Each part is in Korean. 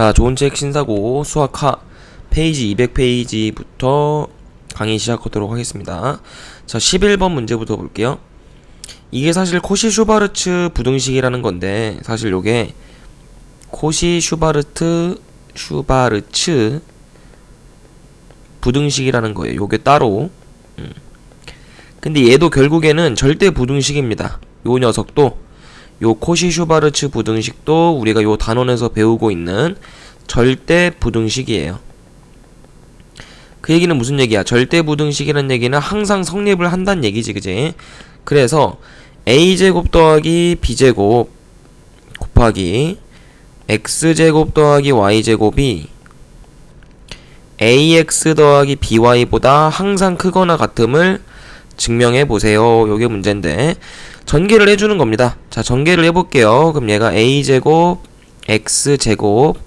자, 좋은 책 신사고 수학 하 페이지 200페이지부터 강의 시작하도록 하겠습니다. 자, 11번 문제부터 볼게요. 이게 사실 코시 슈바르츠 부등식이라는 건데 사실 요게 코시 슈바르트 슈바르츠 부등식이라는 거예요. 요게 따로. 음. 근데 얘도 결국에는 절대 부등식입니다. 요 녀석도 요 코시 슈바르츠 부등식도 우리가 요 단원에서 배우고 있는 절대 부등식이에요. 그 얘기는 무슨 얘기야? 절대 부등식이라는 얘기는 항상 성립을 한다는 얘기지, 그지? 그래서 a제곱 더하기 b제곱 곱하기 x제곱 더하기 y제곱이 ax 더하기 by보다 항상 크거나 같음을 증명해 보세요. 요게 문제인데 전개를 해주는 겁니다. 자, 전개를 해볼게요. 그럼 얘가 a제곱 x제곱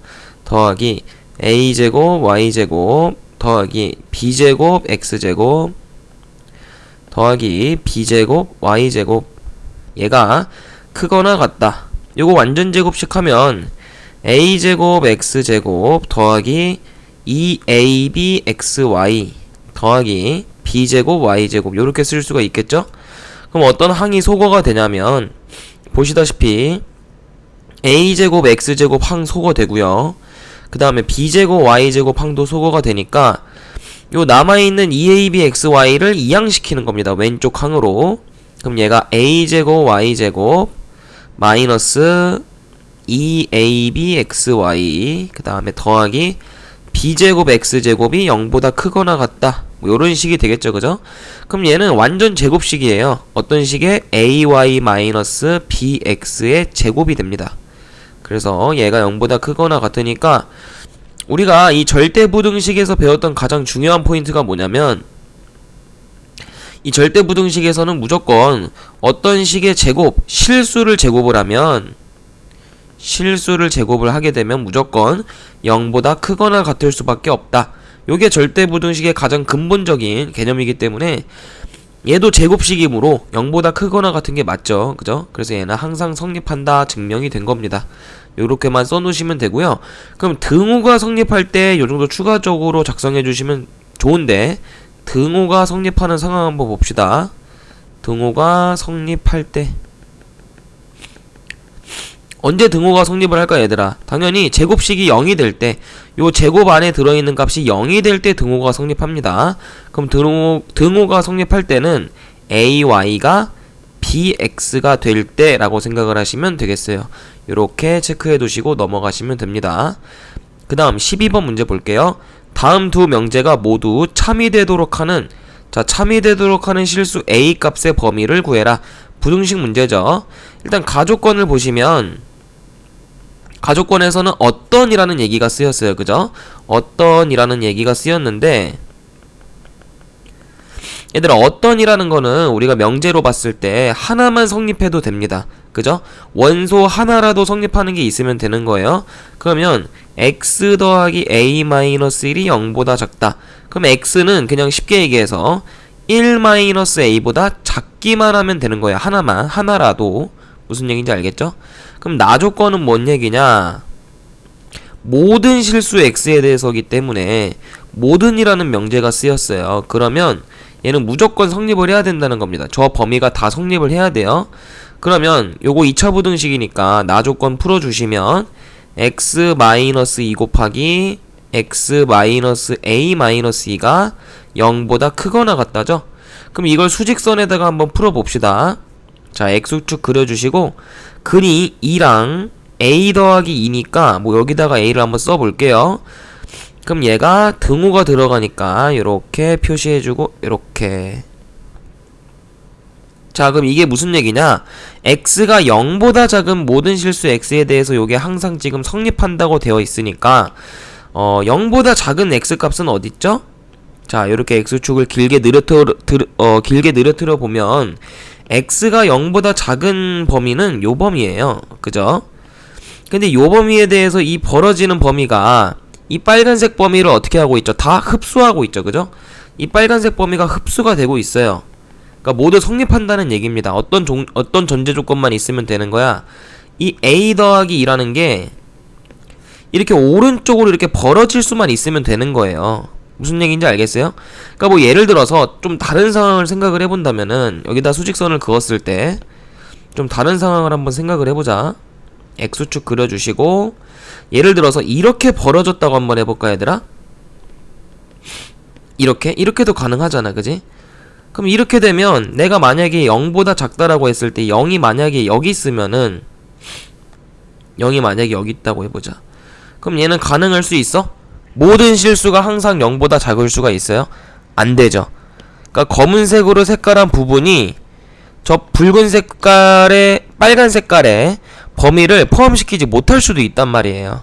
더하기 a제곱 y제곱 더하기 b제곱 x제곱 더하기 b제곱 y제곱 얘가 크거나 같다. 요거 완전 제곱식 하면 a제곱 x제곱 더하기 2abxy 더하기 b제곱 y제곱 요렇게 쓸 수가 있겠죠? 그럼 어떤 항이 소거가 되냐면 보시다시피 a제곱 x제곱 항 소거되고요. 그 다음에 b제곱 y제곱 항도 소거가 되니까 요 남아있는 2abxy를 이항시키는 겁니다. 왼쪽 항으로. 그럼 얘가 a제곱 y제곱 마이너스 2abxy 그 다음에 더하기 b제곱 x제곱이 0보다 크거나 같다. 뭐 요런 식이 되겠죠. 그죠? 그럼 얘는 완전 제곱식이에요. 어떤 식의 ay 마이너스 bx의 제곱이 됩니다. 그래서 얘가 0보다 크거나 같으니까 우리가 이 절대부등식에서 배웠던 가장 중요한 포인트가 뭐냐면 이 절대부등식에서는 무조건 어떤 식의 제곱, 실수를 제곱을 하면 실수를 제곱을 하게 되면 무조건 0보다 크거나 같을 수밖에 없다. 요게 절대 부등식의 가장 근본적인 개념이기 때문에 얘도 제곱식이므로 0보다 크거나 같은 게 맞죠. 그죠? 그래서 얘는 항상 성립한다 증명이 된 겁니다. 요렇게만 써놓으시면 되고요. 그럼 등호가 성립할 때 요 정도 추가적으로 작성해 주시면 좋은데 등호가 성립하는 상황 한번 봅시다. 등호가 성립할 때 언제 등호가 성립을 할까 얘들아? 당연히 제곱식이 0이 될 때 요 제곱 안에 들어있는 값이 0이 될 때 등호가 성립합니다. 그럼 등호, 등호가 성립할 때는 ay가 bx가 될 때라고 생각을 하시면 되겠어요. 이렇게 체크해 두시고 넘어가시면 됩니다. 그 다음 12번 문제 볼게요. 다음 두 명제가 모두 참이 되도록 하는 자 참이 되도록 하는 실수 a 값의 범위를 구해라. 부등식 문제죠. 일단 가족권을 보시면 가족권에서는 어떤이라는 얘기가 쓰였어요. 그죠? 어떤이라는 얘기가 쓰였는데 얘들아 어떤이라는 거는 우리가 명제로 봤을 때 하나만 성립해도 됩니다. 그죠? 원소 하나라도 성립하는 게 있으면 되는 거예요. 그러면 x 더하기 a 마이너스 1이 0보다 작다. 그럼 x는 그냥 쉽게 얘기해서 1 마이너스 a보다 작기만 하면 되는 거예요. 하나만 하나라도 무슨 얘기인지 알겠죠? 그럼 나 조건은 뭔 얘기냐? 모든 실수 x에 대해서기 때문에 모든이라는 명제가 쓰였어요. 그러면 얘는 무조건 성립을 해야 된다는 겁니다. 저 범위가 다 성립을 해야 돼요. 그러면 요거 2차 부등식이니까 나 조건 풀어주시면 x 마이너스 2 곱하기 x 마이너스 a 마이너스 2가 0보다 크거나 같다죠? 그럼 이걸 수직선에다가 한번 풀어봅시다. 자, x축 그려주시고 근이 2랑 a 더하기 2니까 뭐 여기다가 a를 한번 써볼게요. 그럼 얘가 등호가 들어가니까 이렇게 표시해주고 이렇게 자 그럼 이게 무슨 얘기냐 x가 0보다 작은 모든 실수 x에 대해서 이게 항상 지금 성립한다고 되어 있으니까 어 0보다 작은 x 값은 어딨죠? 자 이렇게 x축을 길게 늘어뜨려 어, 길게 늘어뜨려 보면 x가 0보다 작은 범위는 요 범위예요 그죠? 근데 요 범위에 대해서 이 벌어지는 범위가 이 빨간색 범위를 어떻게 하고 있죠? 다 흡수하고 있죠. 그죠? 이 빨간색 범위가 흡수가 되고 있어요. 그러니까 모두 성립한다는 얘기입니다. 어떤 종, 어떤 전제 조건만 있으면 되는 거야. 이 a 더하기 2라는 게 이렇게 오른쪽으로 이렇게 벌어질 수만 있으면 되는 거예요. 무슨 얘기인지 알겠어요? 그러니까 뭐 예를 들어서 좀 다른 상황을 생각을 해본다면은 여기다 수직선을 그었을 때 좀 다른 상황을 한번 생각을 해보자. X축 그려주시고 예를 들어서 이렇게 벌어졌다고 한번 해볼까 얘들아? 이렇게? 이렇게도 가능하잖아 그지? 그럼 이렇게 되면 내가 만약에 0보다 작다라고 했을 때 0이 만약에 여기 있으면은 0이 만약에 여기 있다고 해보자 그럼 얘는 가능할 수 있어? 모든 실수가 항상 0보다 작을 수가 있어요? 안 되죠 그러니까 검은색으로 색깔한 부분이 저 붉은 색깔의 빨간 색깔의 범위를 포함시키지 못할 수도 있단 말이에요.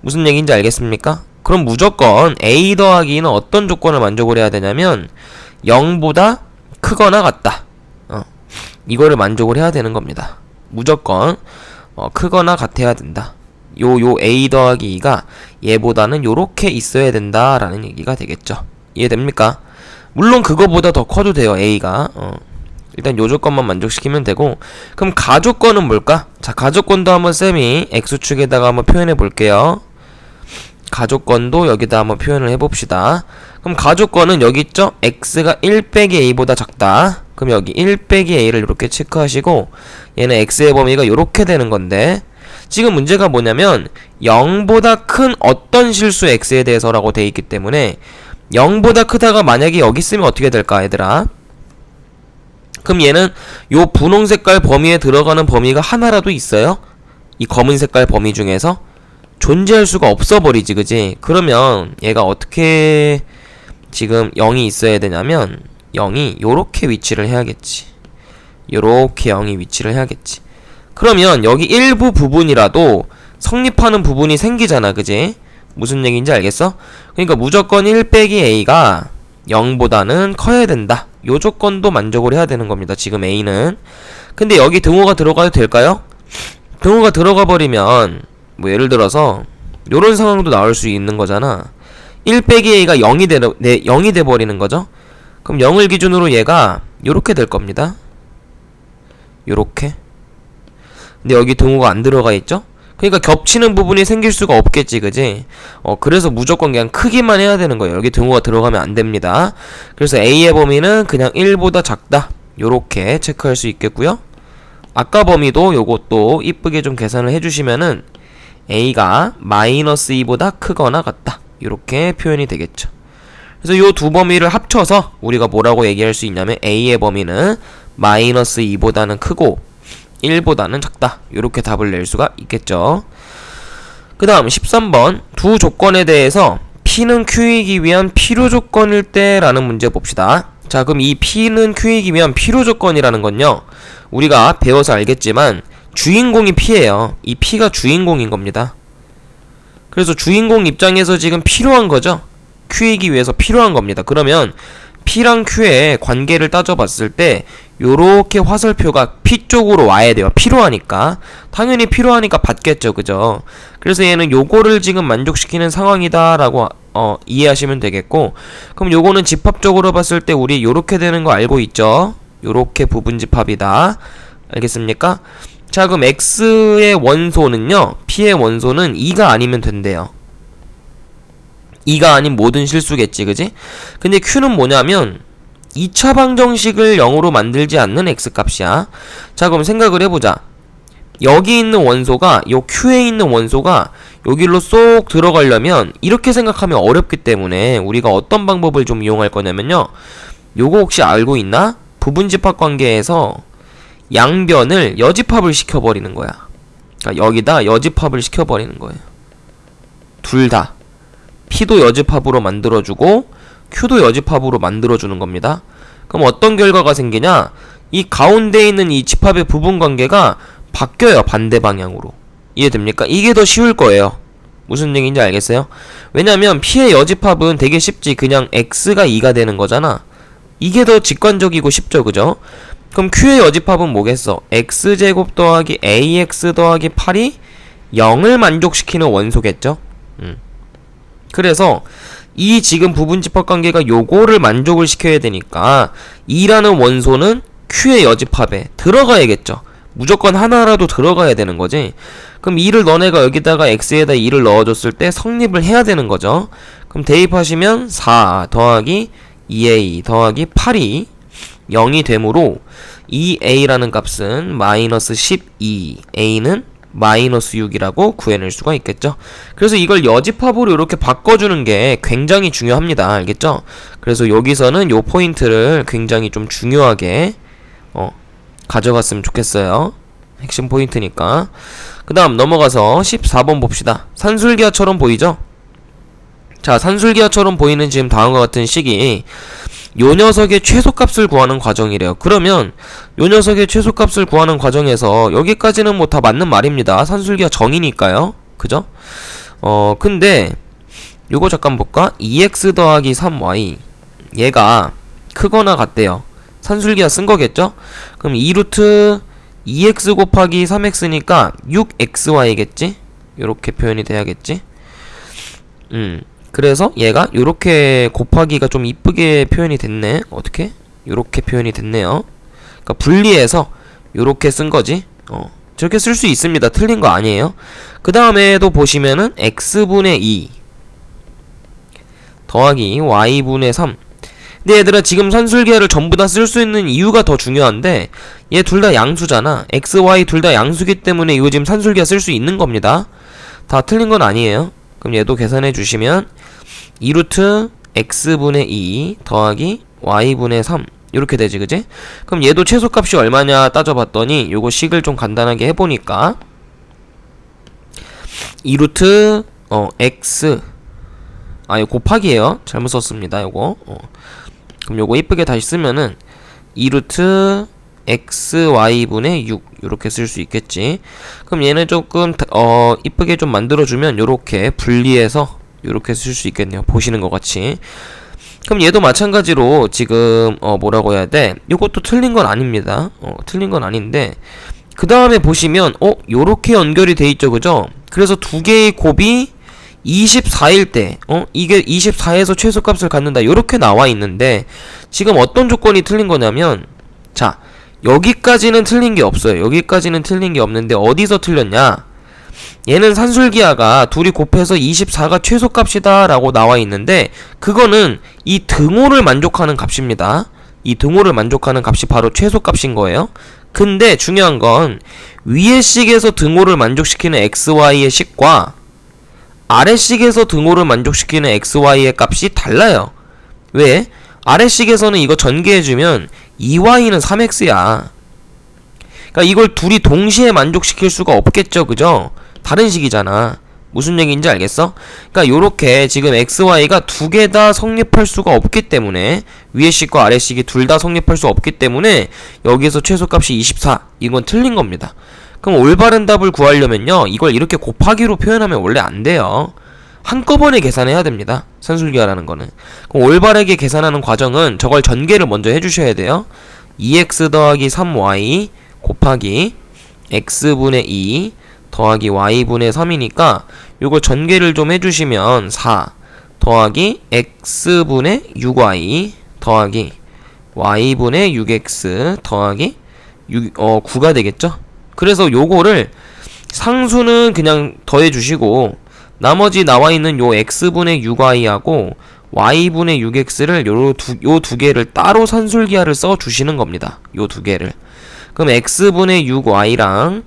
무슨 얘기인지 알겠습니까? 그럼 무조건 a 더하기 는 어떤 조건을 만족을 해야 되냐면 0보다 크거나 같다. 어. 이거를 만족을 해야 되는 겁니다. 무조건 어, 크거나 같아야 된다. 요 요 a 더하기 2가 얘보다는 요렇게 있어야 된다라는 얘기가 되겠죠. 이해됩니까? 물론 그거보다 더 커도 돼요 a가 어. 일단 요 조건만 만족시키면 되고 그럼 가조건은 뭘까? 자 가조건도 한번 쌤이 x축에다가 한번 표현해 볼게요 가조건도 여기다 한번 표현을 해봅시다 그럼 가조건은 여기 있죠? x가 1 빼기 a보다 작다 그럼 여기 1 빼기 a를 이렇게 체크하시고 얘는 x의 범위가 이렇게 되는 건데 지금 문제가 뭐냐면 0보다 큰 어떤 실수 x에 대해서라고 돼 있기 때문에 0보다 크다가 만약에 여기 있으면 어떻게 될까 얘들아 그럼 얘는 요 분홍 색깔 범위에 들어가는 범위가 하나라도 있어요? 이 검은 색깔 범위 중에서 존재할 수가 없어 버리지 그지? 그러면 얘가 어떻게 지금 0이 있어야 되냐면 0이 요렇게 위치를 해야겠지 요렇게 0이 위치를 해야겠지 그러면 여기 일부 부분이라도 성립하는 부분이 생기잖아 그지? 무슨 얘기인지 알겠어? 그러니까 무조건 1 빼기 a가 0보다는 커야 된다 요 조건도 만족을 해야 되는 겁니다. 지금 A는. 근데 여기 등호가 들어가도 될까요? 등호가 들어가 버리면 뭐 예를 들어서 요런 상황도 나올 수 있는 거잖아. 1 빼기 A가 0이 되, 네, 0이 돼 버리는 거죠. 그럼 0을 기준으로 얘가 요렇게 될 겁니다. 요렇게. 근데 여기 등호가 안 들어가 있죠? 그러니까 겹치는 부분이 생길 수가 없겠지, 그지? 어, 그래서 무조건 그냥 크기만 해야 되는 거예요. 여기 등호가 들어가면 안 됩니다. 그래서 A의 범위는 그냥 1보다 작다. 요렇게 체크할 수 있겠고요. 아까 범위도 요것도 이쁘게 좀 계산을 해주시면은 A가 마이너스 2보다 크거나 같다. 요렇게 표현이 되겠죠. 그래서 요 두 범위를 합쳐서 우리가 뭐라고 얘기할 수 있냐면 A의 범위는 마이너스 2보다는 크고 1보다는 작다. 이렇게 답을 낼 수가 있겠죠. 그 다음 13번 두 조건에 대해서 P는 Q이기 위한 필요 조건일 때라는 문제 봅시다. 자 그럼 이 P는 Q이기 위한 필요 조건이라는 건요. 우리가 배워서 알겠지만 주인공이 P예요. 이 P가 주인공인 겁니다. 그래서 주인공 입장에서 지금 필요한 거죠. Q이기 위해서 필요한 겁니다. 그러면 P랑 Q의 관계를 따져봤을 때 요렇게 화살표가 P 쪽으로 와야 돼요. 필요하니까. 당연히 필요하니까 받겠죠. 그죠? 그래서 얘는 요거를 지금 만족시키는 상황이다라고 어, 이해하시면 되겠고 그럼 요거는 집합적으로 봤을 때 우리 요렇게 되는 거 알고 있죠? 요렇게 부분 집합이다. 알겠습니까? 자 그럼 X의 원소는요 P의 원소는 2가 아니면 된대요 2가 아닌 모든 실수겠지 그지? 근데 Q는 뭐냐면 2차 방정식을 0으로 만들지 않는 x값이야. 자, 그럼 생각을 해보자. 여기 있는 원소가, 요 Q에 있는 원소가 여기로 쏙 들어가려면 이렇게 생각하면 어렵기 때문에 우리가 어떤 방법을 좀 이용할 거냐면요. 요거 혹시 알고 있나? 부분집합 관계에서 양변을 여집합을 시켜버리는 거야. 그러니까 여기다 여집합을 시켜버리는 거예요. 둘 다. P도 여집합으로 만들어주고 Q도 여집합으로 만들어주는 겁니다. 그럼 어떤 결과가 생기냐? 이 가운데 있는 이 집합의 부분 관계가 바뀌어요. 반대 방향으로. 이해됩니까? 이게 더 쉬울 거예요. 무슨 얘기인지 알겠어요? 왜냐면 P의 여집합은 되게 쉽지. 그냥 X가 2가 되는 거잖아. 이게 더 직관적이고 쉽죠. 그죠? 그럼 Q의 여집합은 뭐겠어? X제곱 더하기 AX 더하기 8이 0을 만족시키는 원소겠죠? 음. 그래서 이 지금 부분 집합 관계가 요거를 만족을 시켜야 되니까 2라는 원소는 Q의 여집합에 들어가야겠죠. 무조건 하나라도 들어가야 되는 거지. 그럼 2를 너네가 여기다가 x에다 2를 넣어줬을 때 성립을 해야 되는 거죠. 그럼 대입하시면 4 더하기 2a 더하기 8이 0이 되므로 2a라는 값은 마이너스 12, a는 마이너스 6이라고 구해낼 수가 있겠죠. 그래서 이걸 여집합으로 이렇게 바꿔주는 게 굉장히 중요합니다. 알겠죠? 그래서 여기서는 요 포인트를 굉장히 좀 중요하게 어, 가져갔으면 좋겠어요. 핵심 포인트니까. 그 다음 넘어가서 14번 봅시다. 산술기하처럼 보이죠? 자, 산술기하처럼 보이는 지금 다음과 같은 식이 요 녀석의 최소값을 구하는 과정이래요. 그러면 요 녀석의 최소값을 구하는 과정에서 여기까지는 뭐 다 맞는 말입니다. 산술기하 정이니까요. 그죠? 어, 근데 요거 잠깐 볼까? 2x 더하기 3y 얘가 크거나 같대요. 산술기하 쓴 거겠죠? 그럼 2루트 2x 곱하기 3x니까 6xy겠지? 요렇게 표현이 돼야겠지? 음. 그래서 얘가 요렇게 곱하기가 좀 이쁘게 표현이 됐네. 어떻게? 요렇게 표현이 됐네요. 그러니까 분리해서 요렇게 쓴 거지. 어. 저렇게 쓸 수 있습니다. 틀린 거 아니에요. 그 다음에도 보시면은 x분의 2 더하기 y분의 3 근데 얘들아 지금 산술계를 전부 다 쓸 수 있는 이유가 더 중요한데 얘 둘 다 양수잖아 x, y 둘 다 양수기 때문에 이거 지금 산술계 쓸수 있는 겁니다 다 틀린 건 아니에요 그럼 얘도 계산해 주시면 2루트 x분의 2 더하기 y분의 3 이렇게 되지 그지? 그럼 얘도 최소값이 얼마냐 따져봤더니 요거 식을 좀 간단하게 해보니까 2루트 어 x. 아 이거 곱하기예요. 잘못 썼습니다 요거. 어. 그럼 요거 이쁘게 다시 쓰면은 2루트 xy분의 6 이렇게 쓸 수 있겠지? 그럼 얘는 조금 다- 어 이쁘게 좀 만들어주면 요렇게 분리해서 요렇게 쓸 수 있겠네요 보시는 것 같이 그럼 얘도 마찬가지로 지금 어 뭐라고 해야 돼 요것도 틀린 건 아닙니다 어 틀린 건 아닌데 그 다음에 보시면 어 요렇게 연결이 돼 있죠 그죠 그래서 두 개의 곱이 24일 때, 어, 이게 24에서 최소값을 갖는다. 요렇게 나와 있는데, 지금 어떤 조건이 틀린 거냐면, 자, 여기까지는 틀린 게 없어요. 여기까지는 틀린 게 없는데, 어디서 틀렸냐? 얘는 산술기하가 둘이 곱해서 24가 최소값이다 라고 나와 있는데, 그거는 이 등호를 만족하는 값입니다. 이 등호를 만족하는 값이 바로 최소값인 거예요. 근데 중요한 건, 위의 식에서 등호를 만족시키는 xy의 식과, 아래 식에서 등호를 만족시키는 xy의 값이 달라요. 왜? 아래 식에서는 이거 전개해주면 2y는 3x야. 그러니까 이걸 둘이 동시에 만족시킬 수가 없겠죠, 그죠? 다른 식이잖아. 무슨 얘기인지 알겠어? 그러니까 요렇게 지금 xy가 두 개 다 성립할 수가 없기 때문에 위의 식과 아래 식이 둘 다 성립할 수 없기 때문에 여기에서 최소값이 24 이건 틀린 겁니다. 그럼 올바른 답을 구하려면요 이걸 이렇게 곱하기로 표현하면 원래 안 돼요. 한꺼번에 계산해야 됩니다. 산술기하라는 거는. 그럼 올바르게 계산하는 과정은 저걸 전개를 먼저 해주셔야 돼요. 2x 더하기 3y 곱하기 x분의 2 더하기 y분의 3이니까 요거 전개를 좀 해주시면 4 더하기 x분의 6y 더하기 y분의 6x 더하기 6, 어, 9가 되겠죠? 그래서 요거를 상수는 그냥 더해주시고 나머지 나와 있는 요 x분의 6y하고 y분의 6x를 요 두, 요 두 개를 따로 산술기하를 써 주시는 겁니다. 요 두 개를. 그럼 x분의 6y랑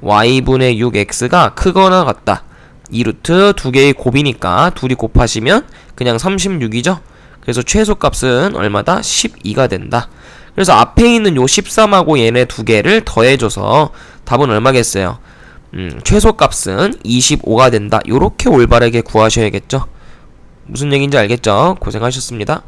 y분의 6x가 크거나 같다. 이 루트 두 개의 곱이니까 둘이 곱하시면 그냥 36이죠. 그래서 최소값은 얼마다? 12가 된다. 그래서 앞에 있는 요 13하고 얘네 두 개를 더해줘서 답은 얼마겠어요? 음, 최소값은 25가 된다. 요렇게 올바르게 구하셔야겠죠? 무슨 얘기인지 알겠죠? 고생하셨습니다.